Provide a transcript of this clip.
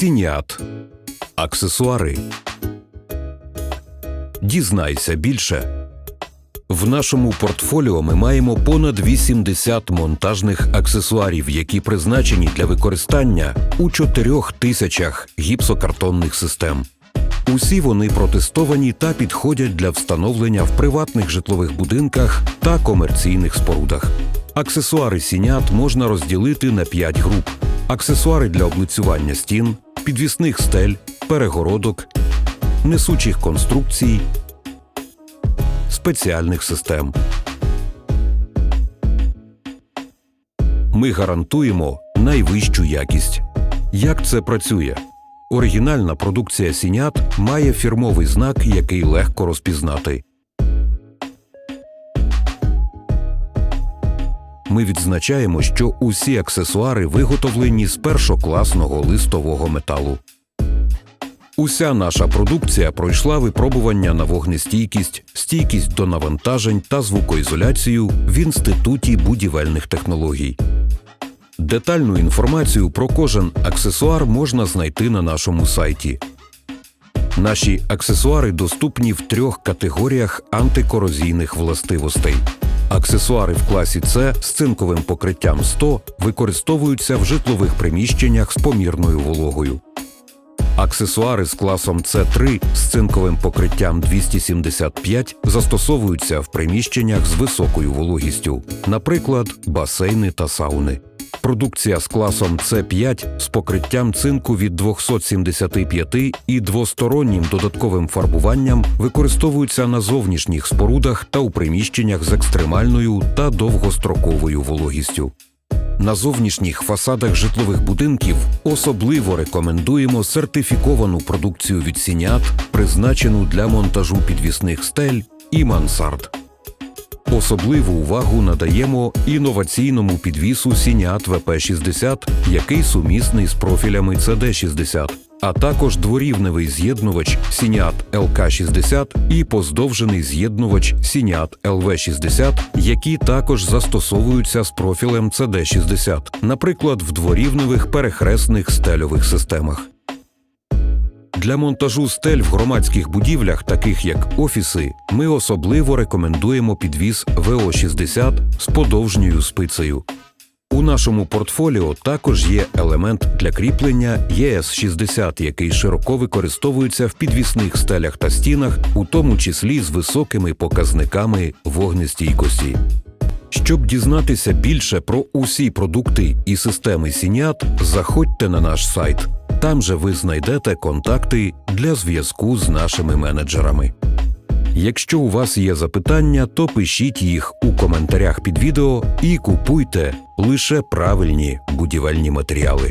Сініат. Аксесуари. Дізнайся більше. В нашому портфоліо ми маємо понад 80 монтажних аксесуарів, які призначені для використання у 4 тисячах гіпсокартонних систем. Усі вони протестовані та підходять для встановлення в приватних житлових будинках та комерційних спорудах. Аксесуари сінят можна розділити на 5 груп: аксесуари для облицювання стін, підвісних стель, перегородок, несучих конструкцій, спеціальних систем. Ми гарантуємо найвищу якість. Як це працює? Оригінальна продукція сінят має фірмовий знак, який легко розпізнати. Ми відзначаємо, що усі аксесуари виготовлені з першокласного листового металу. Уся наша продукція пройшла випробування на вогнестійкість, стійкість до навантажень та звукоізоляцію в Інституті будівельних технологій. Детальну інформацію про кожен аксесуар можна знайти на нашому сайті. Наші аксесуари доступні в трьох категоріях антикорозійних властивостей. Аксесуари в класі С з цинковим покриттям 100 використовуються в житлових приміщеннях з помірною вологою. Аксесуари з класом С3 з цинковим покриттям 275 застосовуються в приміщеннях з високою вологістю, наприклад, басейни та сауни. Продукція з класом С5 з покриттям цинку від 275 і двостороннім додатковим фарбуванням використовуються на зовнішніх спорудах та у приміщеннях з екстремальною та довгостроковою вологістю. На зовнішніх фасадах житлових будинків особливо рекомендуємо сертифіковану продукцію від Сініат, призначену для монтажу підвісних стель і мансард. Особливу увагу надаємо інноваційному підвісу Сініат ВП-60, який сумісний з профілями CD-60, а також дворівневий з'єднувач Сініат ЛК-60 і поздовжений з'єднувач Сініат ЛВ-60, які також застосовуються з профілем CD-60, наприклад, в дворівневих перехресних стельових системах. Для монтажу стель в громадських будівлях, таких як офіси, ми особливо рекомендуємо підвіз ВО-60 з подовжньою спицею. У нашому портфоліо також є елемент для кріплення ЄС-60, який широко використовується в підвісних стелях та стінах, у тому числі з високими показниками вогнестійкості. Щоб дізнатися більше про усі продукти і системи Сінят, заходьте на наш сайт. Там же ви знайдете контакти для зв'язку з нашими менеджерами. Якщо у вас є запитання, то пишіть їх у коментарях під відео і купуйте лише правильні будівельні матеріали.